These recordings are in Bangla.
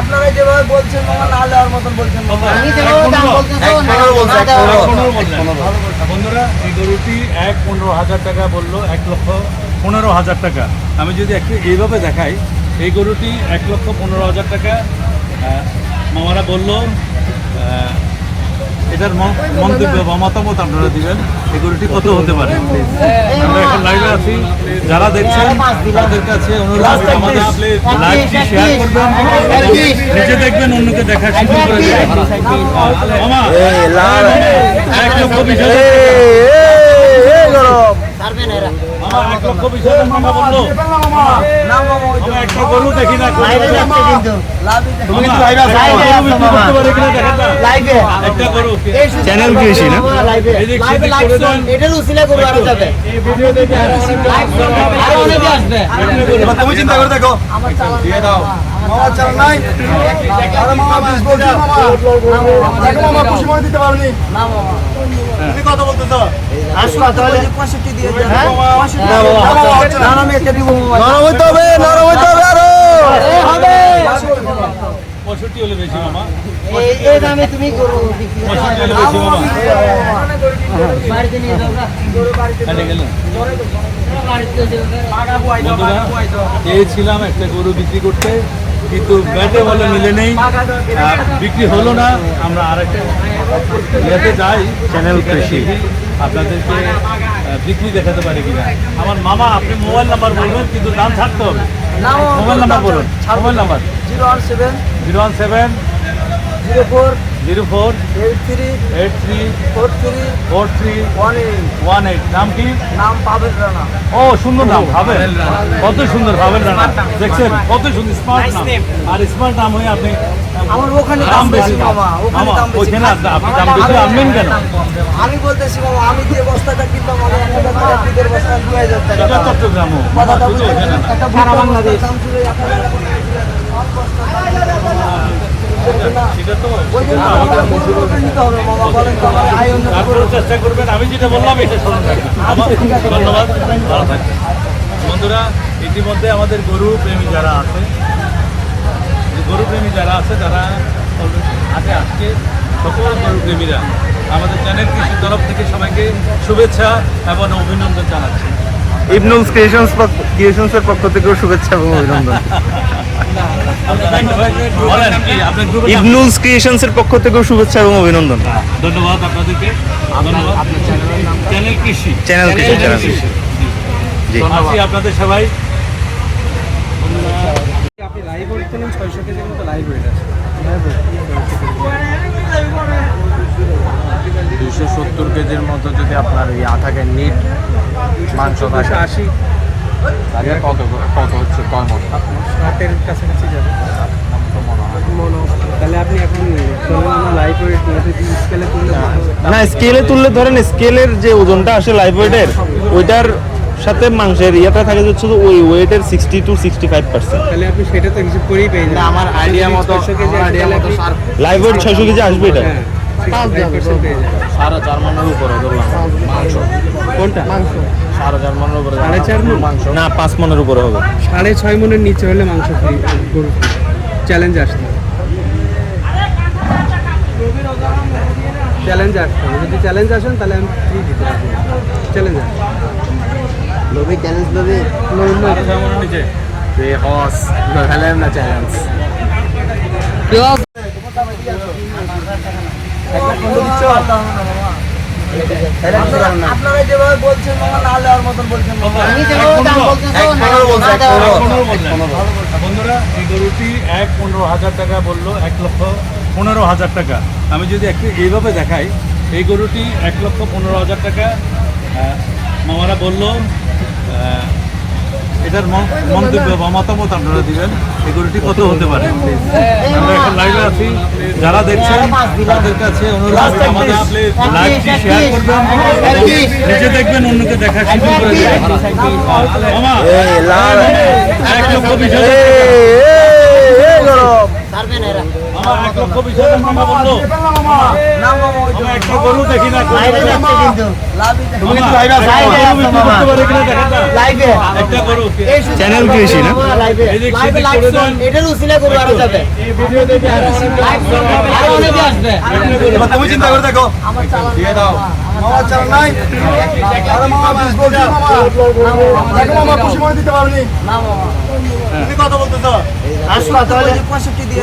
আপনারা যেভাবে বলছেন মামা না দেওয়ার মতন বলছেন। বন্ধুরা এই গরুটি এক পনেরো হাজার টাকা বলল এক লক্ষ পনেরো হাজার টাকা। আমি যদি একটু এইভাবে দেখাই এই গরুটি এক লক্ষ পনেরো হাজার টাকা মামারা বলল এটার ম- মন্তব্য বা মতামত আপনারা দিবেন। এই গরুটি কত হতে পারে? আমরা এখন লাইভে আছি। যারা দেখছেন তাদের কাছে অনুরোধ আমাদের লাইভটি শেয়ার করবেন। নিজে দেখবেন অন্যকে দেখার সুযোগ করে দেবেন। মামা এক লক্ষ বিশ লাইভে চ্যানেল পাবে কৃষি না? মামা, লাইভে। এদিক লাইভে সেদিক লাইক করে করুন। দেন। এটার উসিলা গরু আরও যাবে। এই ভিডিও দেখে লাইক করুন, আরও অনেকে আসবে। এবার তুমি চিন্তা করে দেখো দিয়ে দাও মামা চালান নাই আরে মামা বিশ বলছি মামা দেখো মামা খুশি মনে দিতে পারনি না মামা তুমি কত বলতেছো আসলা তাহলে পঁয়ষট্টি দিয়ে দেন হ্যাঁ? না, মামা, না। না না, আমি একটা দিব মামা নরম হইতে হবে নরম হইতে হবে আরও হবে। পঁয়ষট্টি হলে বেশি মামা। এই- এই দামে তুমি গরু বিক্রি করো। পঁয়ষট্টি হলে বেশি মামা বাড়িতে নিয়ে যাও। চেয়েছিলাম একটা গরু বিক্রি করতে কিন্তু ব্যাটে বলে মিলে নেই। বিক্রি হলো না। আমরা আরেকটা ইয়েতে যাই। চ্যানেল কৃষি। আপনাদেরকে বিক্রি দেখাতে পারি কিনা। আমার মামা আপনি মোবাইল নাম্বার বলবেন কিন্তু দাম ছাড়তে হবে। না মোবাইল নাম্বার বলুন। Mobile number. Zero one seven zero one seven zero four zero four eight three eight three four three four three one eight. One eight নাম কি? নাম পাবেন রানা। ও সুন্দর নাম ভাবেন কত সুন্দর ভাবেন রানা। দেখছেন কত সুন্দর স্মার্ট নাম। আর স্মার্ট নাম হয়ে আপনি আমার ওখানে দাম বেশি মামা ওখানে মামা দাম বেশি। ওইখানে আপনি দাম বেশি আনবেন কেন? আমি বলতেছি মামা আমি যে বস্তাটা আমি বস্তা টাকা এটা। কথাটা। একটা বাংলাদেশ। বন্ধুরা, ইতিমধ্যে আমাদের গরু প্রেমী যারা আছে গরু প্রেমী যারা আছে, তারা আগে আজকে সকল গরু প্রেমীরা আমাদের চ্যানেল কৃষির তরফ থেকে সবাইকে শুভেচ্ছা এবং অভিনন্দন জানাচ্ছি। ইবনুল ক্রিয়েশনস ক্রিয়েশনস এর পক্ষ থেকেও শুভেচ্ছা এবং অভিনন্দন। বলেন কি আপনার গ্রুপের নাম? ইবনুল ক্রিয়েশনস পক্ষ থেকেও শুভেচ্ছা এবং অভিনন্দন। ধন্যবাদ আপনাদেরকে। চ্যানেল কৃষি। চ্যানেল কৃষি চ্যানেল কৃষি। জি। আপনাদের সবাই। আপনি লাইভ ওয়েট করলেন ছয়শো কেজির মতো লাইভ ওয়েট আছে। কেজির মতো যদি আপনার ইয়া থাকে নিট মাংস থাকে আশি। তাহলে কত কত হচ্ছে কয় মতো ষাটের কাছাকাছি যাবে। মনো তাহলে আপনি এখন লাইভ ওয়েট স্কেলে তুললে কত? না স্কেলে তুললে ধরেন স্কেলের যে ওজনটা আসে লাইভ ওয়েটের ওইটার সাথে মাংসের ইয়েটা থাকে হচ্ছে ওই ওয়েটের sixty two sixty five percent তাহলে আপনি সেটা তো হিসেব করেই পেয়ে আমার আইডিয়া মতো ছয়শো কেজি ওয়েট ছয়শো আসবে এটা? সাড়ে চার মনের উপরে ধরলাম। মাংস। কোনটা? মাংস। সাড়ে চার মনের উপরে সাড়ে চার? মাংস। না পাঁচ মনের উপরে হবে। সাড়ে ছয় মনের নিচে হলে মাংস ফ্রি গরু চ্যালেঞ্জ আসতে চ্যালেঞ্জ আসতে যদি চ্যালেঞ্জ আসেন তাহলে আমি ফ্রি দিতে পারব চ্যালেঞ্জ আসবে লোভী চ্যালেঞ্জ লোভী। নিচে। বেহস না চ্যালেঞ্জ আপনারা যেভাবে বলছেন মামা না দেওয়ার মতন বলছেন। বন্ধুরা এই গরুটি এক পনেরো হাজার টাকা বলল এক লক্ষ পনেরো হাজার টাকা। আমি যদি একটু এইভাবে দেখাই এই গরুটি এক লক্ষ পনেরো হাজার টাকা মামারা বলল আহ, এটার মন্তব্য বা মতামত আপনারা দিবেন। এই গরুটি কত হতে পারে? আমরা এখন লাইভে আছি। যারা দেখছেন তাদের কাছে অনুরোধ আমাদের লাইভটি শেয়ার করবেন। নিজে দেখবেন অন্যকে দেখার সুযোগ করে দেবেন। এক লক্ষ বিশ হাজার। আমার এক লক্ষ বিশ হাজার বলল মামা আমার একটা গরু দেখি না চ্যানেল কৃষি না। এটার উসিলে গরু আরও যাবে। আরও অনেকে আসবে। এবার তুমি চিন্তা করে দেখো। দিয়ে দাও। মামা। চাল নাই। আরে মামা বিশ বলছি মামা। মামা। খুশি মনে দিতে পারবি না। মামা। তুমি কত বলতেছো। আসলো তাহলে। 65 দিয়ে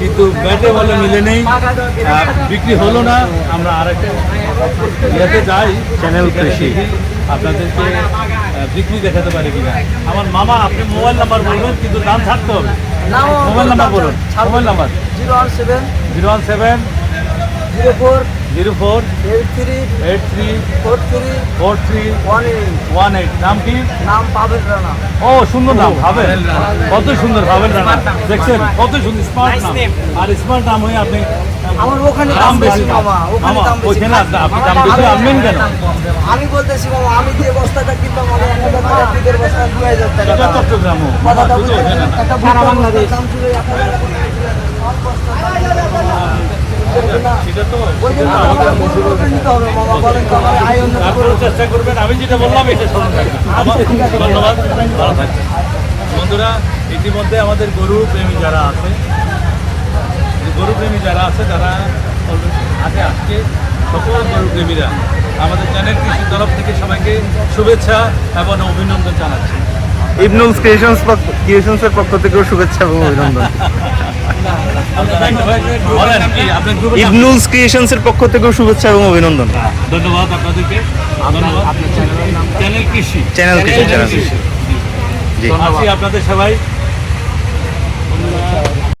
কিন্তু ব্যাটে বলে মিলে নেই। আর বিক্রি হলো না। আমরা আরেকটা ইয়েতে যাই। চ্যানেল কৃষি। আপনাদেরকে বিক্রি দেখাতে পারি কিনা। আমার মামা আপনি মোবাইল নাম্বার বলবেন কিন্তু দাম থাকতে হবে। মোবাইল নাম্বার বলুন। Mobile number. Zero one seven zero one seven zero four zero four eight three eight three four three four three one eight one eight. নাম কি? নাম পাবেন রানা। ও সুন্দর নাম ভাবেন কত সুন্দর ভাবেন রানা। দেখছেন কত সুন্দর স্মার্ট নাম। আর স্মার্ট নাম হয়ে আপনি আমার ওখানে দাম বেশি মামা ওখানে দাম বেশি। আপনি- দাম বেশি আনবেন কেন? আমি বলতেছি মামা আমি যে বস্তাটা কিনতাম আমি এক হাজার টাকা পিকের বস্তা দুই হাজার টাকা। এটা চট্টগ্রামও কথাটা বুঝতে একটা সারা বাংলাদেশ। দাম ছিল এক হাজার টাকা। সেটা তো ওই জন্য আমাকে গরু ওখানে নিতে হবে মামা বলেন তো আমার আয় অন্য তারপরে বন্ধুরা, ইতিমধ্যে আমাদের গরু প্রেমী যারা আছে গরু প্রেমী যারা আছে, তারা আগে আজকে সকল গরু প্রেমীরা আমাদের চ্যানেল কৃষির তরফ থেকে সবাইকে শুভেচ্ছা এবং অভিনন্দন জানাচ্ছি। ইবনুল ক্রিয়েশনস ক্রিয়েশনস এর পক্ষ থেকেও শুভেচ্ছা এবং অভিনন্দন? ইবনুলস ক্রিয়েশনস এর পক্ষ থেকেও শুভেচ্ছা এবং অভিনন্দন। ধন্যবাদ আপনাদেরকে। চ্যানেল কৃষি। চ্যানেল কৃষি চ্যানেল কৃষি। জি। আপনাদের সবাই।